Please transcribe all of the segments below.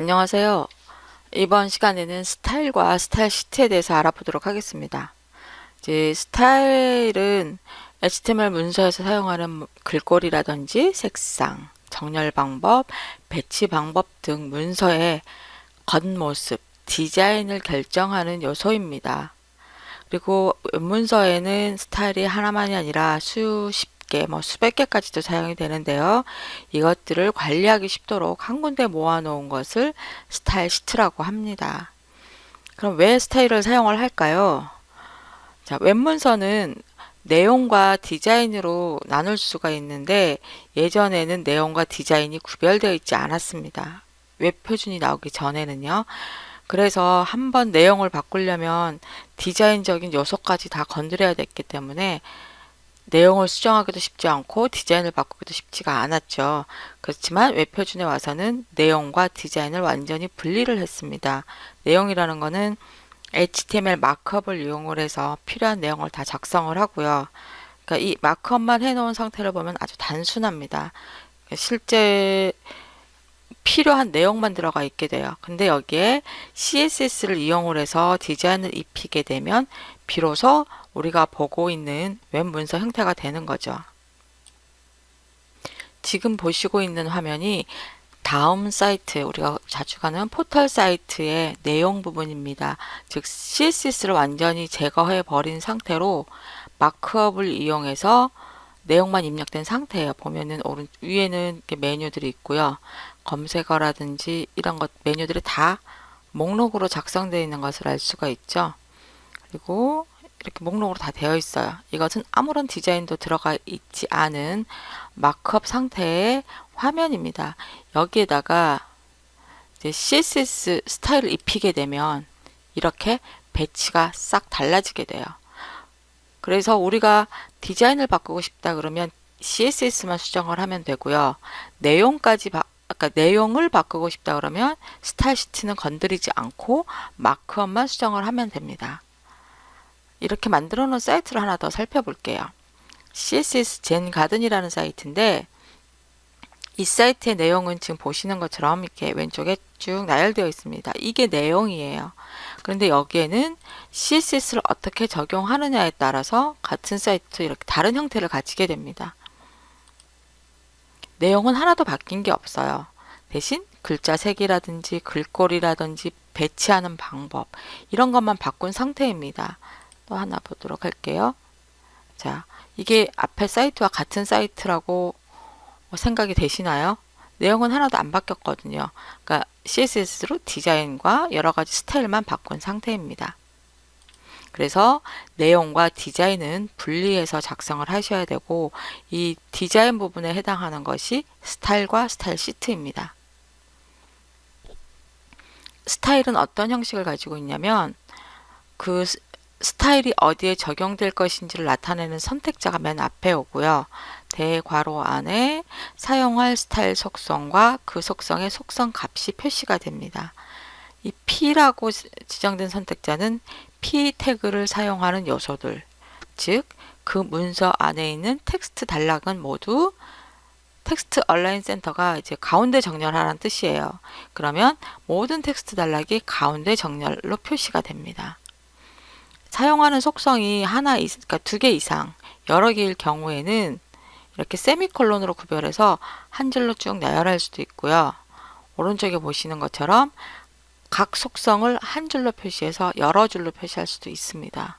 안녕하세요. 이번 시간에는 스타일과 스타일 시트에 대해서 알아보도록 하겠습니다. 이제 스타일은 HTML 문서에서 사용하는 글꼴이라든지 색상, 정렬 방법, 배치 방법 등 문서의 겉모습, 디자인을 결정하는 요소입니다. 그리고 문서에는 스타일이 하나만이 아니라 수십 개, 뭐 수백 개까지도 사용이 되는데요. 이것들을 관리하기 쉽도록 한 군데 모아놓은 것을 스타일 시트라고 합니다. 그럼 왜 스타일을 사용을 할까요? 자, 웹문서는 내용과 디자인으로 나눌 수가 있는데 예전에는 내용과 디자인이 구별되어 있지 않았습니다. 웹 표준이 나오기 전에는요. 그래서 한번 내용을 바꾸려면 디자인적인 요소까지 다 건드려야 됐기 때문에 내용을 수정하기도 쉽지 않고 디자인을 바꾸기도 쉽지가 않았죠. 그렇지만 웹표준에 와서는 내용과 디자인을 완전히 분리를 했습니다. 내용이라는 것은 HTML 마크업을 이용을 해서 필요한 내용을 다 작성을 하고요. 그러니까 이 마크업만 해놓은 상태를 보면 아주 단순합니다. 실제 필요한 내용만 들어가 있게 돼요. 근데 여기에 CSS를 이용을 해서 디자인을 입히게 되면 비로소 우리가 보고 있는 웹 문서 형태가 되는 거죠. 지금 보시고 있는 화면이 다음 사이트, 우리가 자주 가는 포털 사이트의 내용 부분입니다. 즉, CSS를 완전히 제거해 버린 상태로 마크업을 이용해서 내용만 입력된 상태예요. 보면은 오른 위에는 메뉴들이 있고요. 검색어라든지 이런 것 메뉴들이 다 목록으로 작성되어 있는 것을 알 수가 있죠. 그리고 이렇게 목록으로 다 되어 있어요. 이것은 아무런 디자인도 들어가 있지 않은 마크업 상태의 화면입니다. 여기에다가 이제 CSS 스타일을 입히게 되면 이렇게 배치가 싹 달라지게 돼요. 그래서 우리가 디자인을 바꾸고 싶다 그러면 CSS만 수정을 하면 되고요. 내용까지 바, 아까 내용을 바꾸고 싶다 그러면 스타일 시트는 건드리지 않고 마크업만 수정을 하면 됩니다. 이렇게 만들어 놓은 사이트를 하나 더 살펴볼게요. CSS 젠 가든이라는 사이트인데 이 사이트의 내용은 지금 보시는 것처럼 이렇게 왼쪽에 쭉 나열되어 있습니다. 이게 내용이에요. 그런데 여기에는 CSS를 어떻게 적용하느냐에 따라서 같은 사이트 이렇게 다른 형태를 가지게 됩니다. 내용은 하나도 바뀐 게 없어요. 대신 글자 색이라든지 글꼴이라든지 배치하는 방법 이런 것만 바꾼 상태입니다. 또 하나 보도록 할게요. 자, 이게 앞에 사이트와 같은 사이트라고 생각이 되시나요? 내용은 하나도 안 바뀌었거든요. 그러니까 CSS로 디자인과 여러 가지 스타일만 바꾼 상태입니다. 그래서 내용과 디자인은 분리해서 작성을 하셔야 되고 이 디자인 부분에 해당하는 것이 스타일과 스타일 시트입니다. 스타일은 어떤 형식을 가지고 있냐면 그 스타일이 어디에 적용될 것인지를 나타내는 선택자가 맨 앞에 오고요. 대괄호 안에 사용할 스타일 속성과 그 속성의 속성 값이 표시가 됩니다. 이 P라고 지정된 선택자는 P 태그를 사용하는 요소들, 즉 그 문서 안에 있는 텍스트 단락은 모두 텍스트 얼라인 센터가 이제 가운데 정렬하라는 뜻이에요. 그러면 모든 텍스트 단락이 가운데 정렬로 표시가 됩니다. 사용하는 속성이 하나, 그러니까 두 개 이상, 여러 개일 경우에는 이렇게 세미콜론으로 구별해서 한 줄로 쭉 나열할 수도 있고요. 오른쪽에 보시는 것처럼 각 속성을 한 줄로 표시해서 여러 줄로 표시할 수도 있습니다.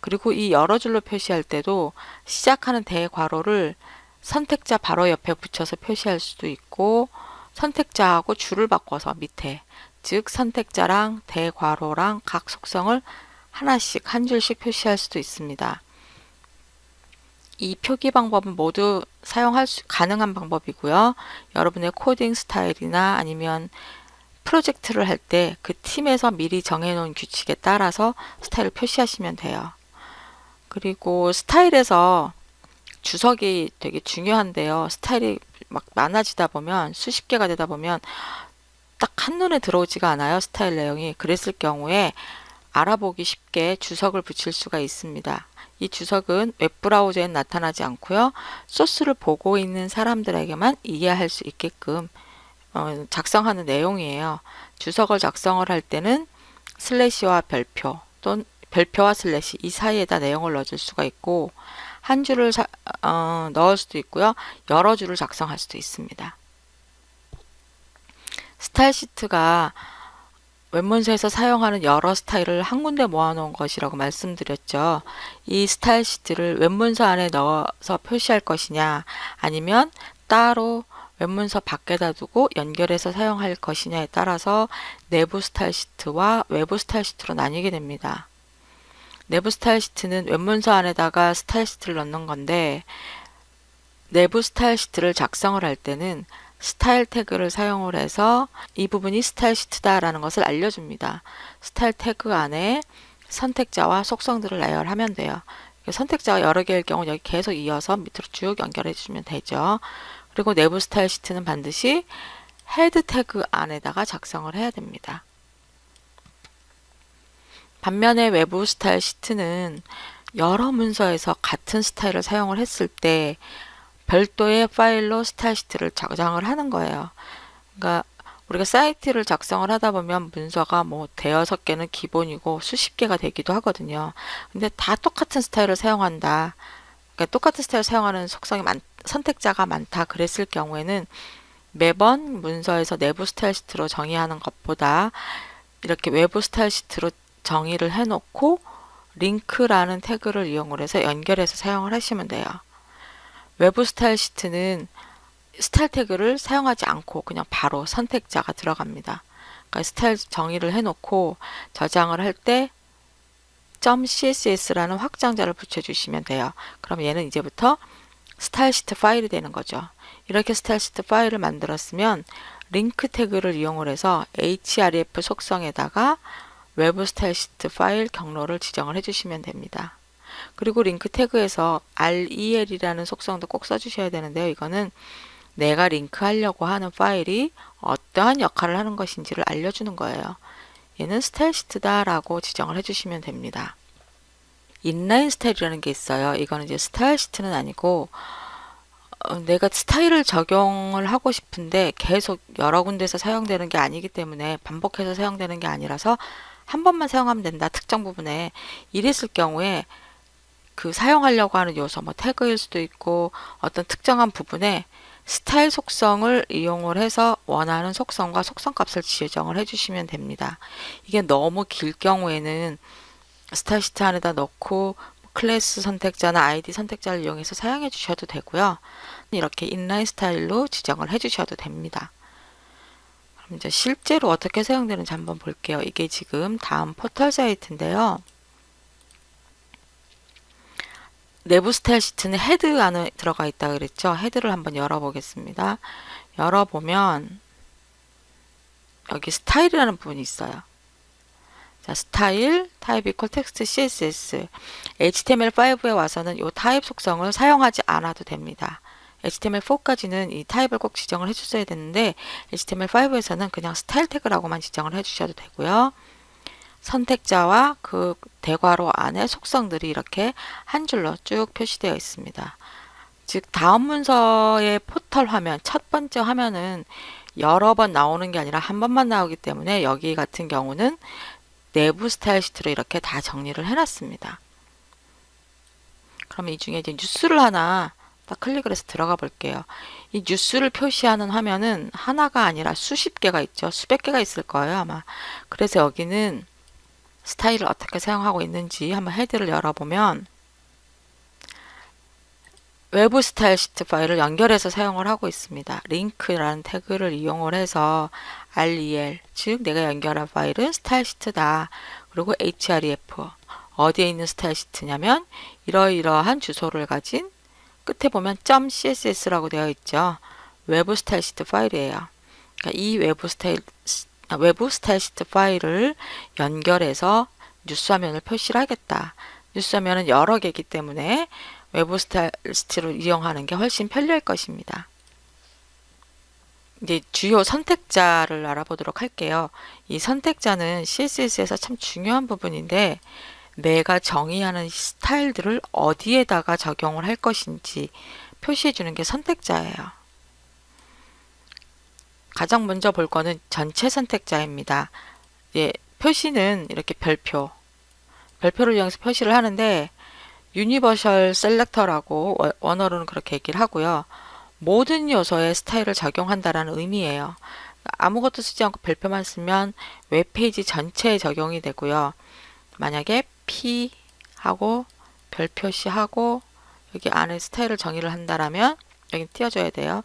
그리고 이 여러 줄로 표시할 때도 시작하는 대괄호를 선택자 바로 옆에 붙여서 표시할 수도 있고 선택자하고 줄을 바꿔서 밑에 즉 선택자랑 대괄호랑 각 속성을 하나씩 한 줄씩 표시할 수도 있습니다. 이 표기 방법은 모두 사용할 수 가능한 방법이고요. 여러분의 코딩 스타일이나 아니면 프로젝트를 할 때 그 팀에서 미리 정해놓은 규칙에 따라서 스타일을 표시하시면 돼요. 그리고 스타일에서 주석이 되게 중요한데요. 스타일이 막 많아지다 보면 수십 개가 되다 보면 딱 한눈에 들어오지가 않아요. 스타일 내용이. 그랬을 경우에 알아보기 쉽게 주석을 붙일 수가 있습니다. 이 주석은 웹브라우저엔 나타나지 않고요. 소스를 보고 있는 사람들에게만 이해할 수 있게끔 어, 작성하는 내용이에요. 주석을 작성을 할 때는 슬래시와 별표 또는 별표와 슬래시 이 사이에다 내용을 넣어줄 수가 있고 한 줄을 사- 어, 넣을 수도 있고요. 여러 줄을 작성할 수도 있습니다. 스타일 시트가 웹문서에서 사용하는 여러 스타일을 한 군데 모아놓은 것이라고 말씀드렸죠. 이 스타일 시트를 웹문서 안에 넣어서 표시할 것이냐 아니면 따로 웹문서 밖에다 두고 연결해서 사용할 것이냐에 따라서 내부 스타일 시트와 외부 스타일 시트로 나뉘게 됩니다. 내부 스타일 시트는 웹문서 안에다가 스타일 시트를 넣는 건데 내부 스타일 시트를 작성을 할 때는 스타일 태그를 사용을 해서 이 부분이 스타일 시트다라는 것을 알려줍니다. 스타일 태그 안에 선택자와 속성들을 나열하면 돼요. 선택자가 여러 개일 경우 여기 계속 이어서 밑으로 쭉 연결해 주시면 되죠. 그리고 내부 스타일 시트는 반드시 헤드 태그 안에다가 작성을 해야 됩니다. 반면에 외부 스타일 시트는 여러 문서에서 같은 스타일을 사용을 했을 때 별도의 파일로 스타일 시트를 저장을 하는 거예요. 그러니까 우리가 사이트를 작성을 하다 보면 문서가 뭐 대여섯 개는 기본이고 수십 개가 되기도 하거든요. 근데 다 똑같은 스타일을 사용한다. 그러니까 똑같은 스타일을 사용하는 속성이 많, 선택자가 많다. 그랬을 경우에는 매번 문서에서 내부 스타일 시트로 정의하는 것보다 이렇게 외부 스타일 시트로 정의를 해놓고 링크라는 태그를 이용을 해서 연결해서 사용을 하시면 돼요. 외부 스타일 시트는 스타일 태그를 사용하지 않고 그냥 바로 선택자가 들어갑니다. 그러니까 스타일 정의를 해놓고 저장을 할 때 .css라는 확장자를 붙여주시면 돼요. 그럼 얘는 이제부터 스타일 시트 파일이 되는 거죠. 이렇게 스타일 시트 파일을 만들었으면 링크 태그를 이용을 해서 href 속성에다가 외부 스타일 시트 파일 경로를 지정을 해주시면 됩니다. 그리고 링크 태그에서 rel이라는 속성도 꼭 써주셔야 되는데요. 이거는 내가 링크하려고 하는 파일이 어떠한 역할을 하는 것인지를 알려주는 거예요. 얘는 스타일 시트다라고 지정을 해주시면 됩니다. 인라인 스타일이라는 게 있어요. 이거는 이제 스타일 시트는 아니고 어, 내가 스타일을 적용을 하고 싶은데 계속 여러 군데서 사용되는 게 아니기 때문에 반복해서 사용되는 게 아니라서 한 번만 사용하면 된다. 특정 부분에 이랬을 경우에 그 사용하려고 하는 요소, 뭐 태그일 수도 있고 어떤 특정한 부분에 스타일 속성을 이용을 해서 원하는 속성과 속성 값을 지정을 해주시면 됩니다. 이게 너무 길 경우에는 스타일 시트 안에다 넣고 클래스 선택자나 아이디 선택자를 이용해서 사용해 주셔도 되고요. 이렇게 인라인 스타일로 지정을 해 주셔도 됩니다. 그럼 이제 실제로 어떻게 사용되는지 한번 볼게요. 이게 지금 다음 포털 사이트인데요. 내부 스타일 시트는 헤드 안에 들어가 있다 그랬죠. 헤드를 한번 열어보겠습니다. 열어보면 여기 스타일이라는 부분이 있어요. 자, 스타일, 타입 이퀄 텍스트 CSS. HTML5에 와서는 이 타입 속성을 사용하지 않아도 됩니다. HTML4까지는 이 타입을 꼭 지정을 해주셔야 되는데 HTML5에서는 그냥 스타일 태그라고만 지정을 해주셔도 되고요. 선택자와 그 대괄호 안에 속성들이 이렇게 한 줄로 쭉 표시되어 있습니다. 즉 다음 문서의 포털 화면 첫 번째 화면은 여러 번 나오는 게 아니라 한 번만 나오기 때문에 여기 같은 경우는 내부 스타일 시트로 이렇게 다 정리를 해놨습니다. 그럼 이 중에 이제 뉴스를 하나 딱 클릭을 해서 들어가 볼게요. 이 뉴스를 표시하는 화면은 하나가 아니라 수십 개가 있죠. 수백 개가 있을 거예요, 아마. 그래서 여기는 스타일을 어떻게 사용하고 있는지 한번 헤드를 열어보면 외부 스타일 시트 파일을 연결해서 사용을 하고 있습니다. 링크라는 태그를 이용을 해서 rel, 즉 내가 연결한 파일은 스타일 시트다. 그리고 href, 어디에 있는 스타일 시트냐면 이러이러한 주소를 가진 끝에 보면 .css라고 되어 있죠. 외부 스타일 시트 파일이에요. 그러니까 이 외부 스타일 아, 외부 스타일 시트 파일을 연결해서 뉴스 화면을 표시를 하겠다. 뉴스 화면은 여러 개이기 때문에 외부 스타일 시트를 이용하는 게 훨씬 편리할 것입니다. 이제 주요 선택자를 알아보도록 할게요. 이 선택자는 CSS에서 참 중요한 부분인데 내가 정의하는 스타일들을 어디에다가 적용을 할 것인지 표시해 주는 게 선택자예요. 가장 먼저 볼 거는 전체 선택자입니다. 예, 표시는 이렇게 별표, 별표를 이용해서 표시를 하는데 유니버셜 셀렉터라고 원- 원어로는 그렇게 얘기를 하고요. 모든 요소에 스타일을 적용한다라는 의미예요. 아무것도 쓰지 않고 별표만 쓰면 웹페이지 전체에 적용이 되고요. 만약에 P 하고 별 표시 하고 여기 안에 스타일을 정의를 한다라면 여기 띄워줘야 돼요.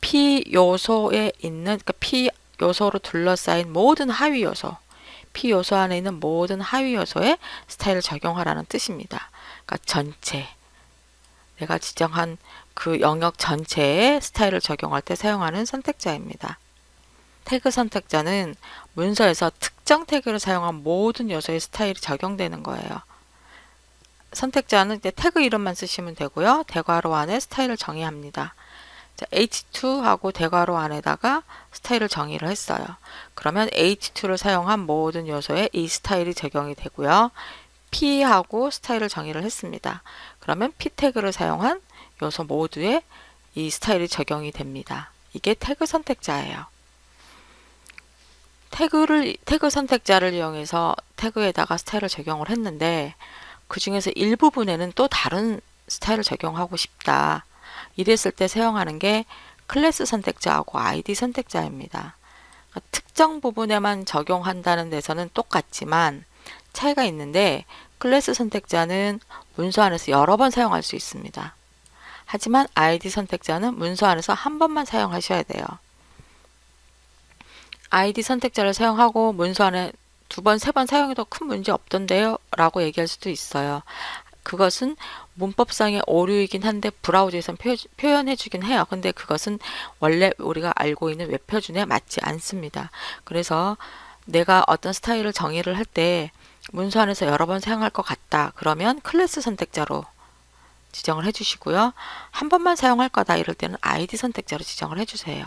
P 요소에 있는 그러니까 P 요소로 둘러싸인 모든 하위 요소 P 요소 안에 있는 모든 하위 요소에 스타일을 적용하라는 뜻입니다. 그러니까 전체 내가 지정한 그 영역 전체에 스타일을 적용할 때 사용하는 선택자입니다. 태그 선택자는 문서에서 특정 태그를 사용한 모든 요소의 스타일이 적용되는 거예요. 선택자는 이제 태그 이름만 쓰시면 되고요. 대괄호 안에 스타일을 정의합니다. 자, H2하고 대괄호 안에다가 스타일을 정의를 했어요. 그러면 H2를 사용한 모든 요소에 이 스타일이 적용이 되고요. P하고 스타일을 정의를 했습니다. 그러면 P 태그를 사용한 요소 모두에 이 스타일이 적용이 됩니다. 이게 태그 선택자예요. 태그를 태그 선택자를 이용해서 태그에다가 스타일을 적용을 했는데 그 중에서 일부분에는 또 다른 스타일을 적용하고 싶다. 이랬을 때 사용하는 게 클래스 선택자하고 아이디 선택자입니다. 그러니까 특정 부분에만 적용한다는 데서는 똑같지만 차이가 있는데 클래스 선택자는 문서 안에서 여러 번 사용할 수 있습니다. 하지만 아이디 선택자는 문서 안에서 한 번만 사용하셔야 돼요. 아이디 선택자를 사용하고 문서 안에 두 번, 세 번 사용해도 큰 문제 없던데요? 라고 얘기할 수도 있어요. 그것은 문법상의 오류이긴 한데 브라우저에선 표현, 해 주긴 해요. 근데 그것은 원래 우리가 알고 있는 웹 표준에 맞지 않습니다. 그래서 내가 어떤 스타일을 정의를 할 때 문서 안에서 여러 번 사용할 것 같다. 그러면 클래스 선택자로 지정을 해주시고요. 한 번만 사용할 거다 이럴 때는 아이디 선택자로 지정을 해주세요.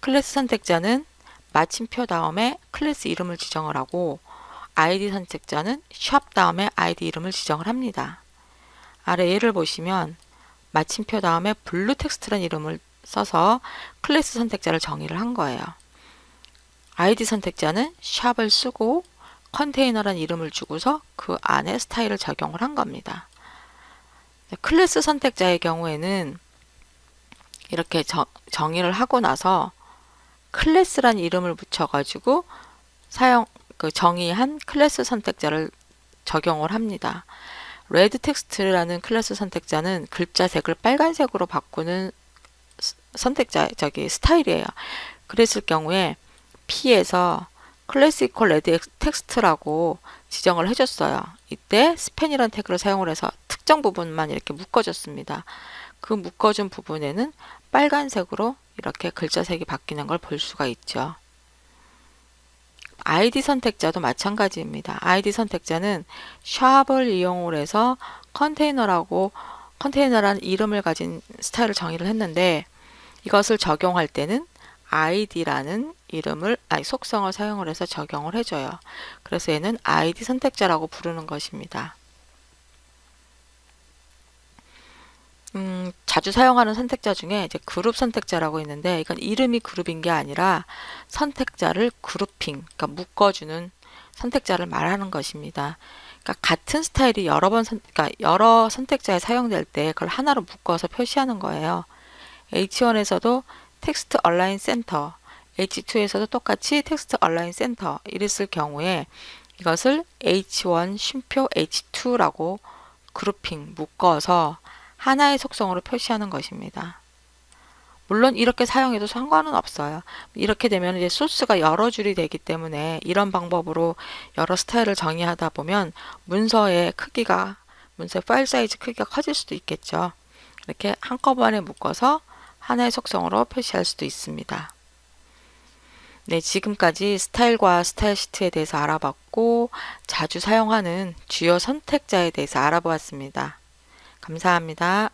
클래스 선택자는 마침표 다음에 클래스 이름을 지정을 하고 아이디 선택자는 샵 다음에 아이디 이름을 지정을 합니다. 아래 예를 보시면 마침표 다음에 블루 텍스트란 이름을 써서 클래스 선택자를 정의를 한 거예요. 아이디 선택자는 샵을 쓰고 컨테이너란 이름을 주고서 그 안에 스타일을 적용을 한 겁니다. 클래스 선택자의 경우에는 이렇게 정, 정의를 하고 나서 클래스란 이름을 붙여가지고 사용 그 정의한 클래스 선택자를 적용을 합니다. 레드 텍스트라는 클래스 선택자는 글자 색을 빨간색으로 바꾸는 선택자 저기 스타일이에요. 그랬을 경우에 P에서 이퀄 레드 텍스트라고 지정을 해줬어요. 이때 스펜이라는 태그를 사용을 해서 특정 부분만 이렇게 묶어줬습니다. 그 묶어준 부분에는 빨간색으로 이렇게 글자 색이 바뀌는 걸 볼 수가 있죠. 아이디 선택자도 마찬가지입니다. 아이디 선택자는 샵을 이용을 해서 컨테이너라고 컨테이너라는 이름을 가진 스타일을 정의를 했는데 이것을 적용할 때는 id라는 이름을 아니 속성을 사용을 해서 적용을 해줘요. 그래서 얘는 id 선택자라고 부르는 것입니다. 음, 자주 사용하는 선택자 중에 이제 그룹 선택자라고 있는데 이건 이름이 그룹인 게 아니라 선택자를 그룹핑, 그러니까 묶어주는 선택자를 말하는 것입니다. 그러니까 같은 스타일이 여러 번 선, 그러니까 여러 선택자에 사용될 때 그걸 하나로 묶어서 표시하는 거예요. H1에서도 텍스트 얼라인 센터, H2에서도 똑같이 텍스트 얼라인 센터 이랬을 경우에 이것을 H1 쉼표 H2라고 그룹핑 묶어서 하나의 속성으로 표시하는 것입니다. 물론 이렇게 사용해도 상관은 없어요. 이렇게 되면 이제 소스가 여러 줄이 되기 때문에 이런 방법으로 여러 스타일을 정의하다 보면 문서의 크기가 문서 파일 사이즈 크기가 커질 수도 있겠죠. 이렇게 한꺼번에 묶어서 하나의 속성으로 표시할 수도 있습니다. 네, 지금까지 스타일과 스타일 시트에 대해서 알아봤고 자주 사용하는 주요 선택자에 대해서 알아보았습니다. 감사합니다.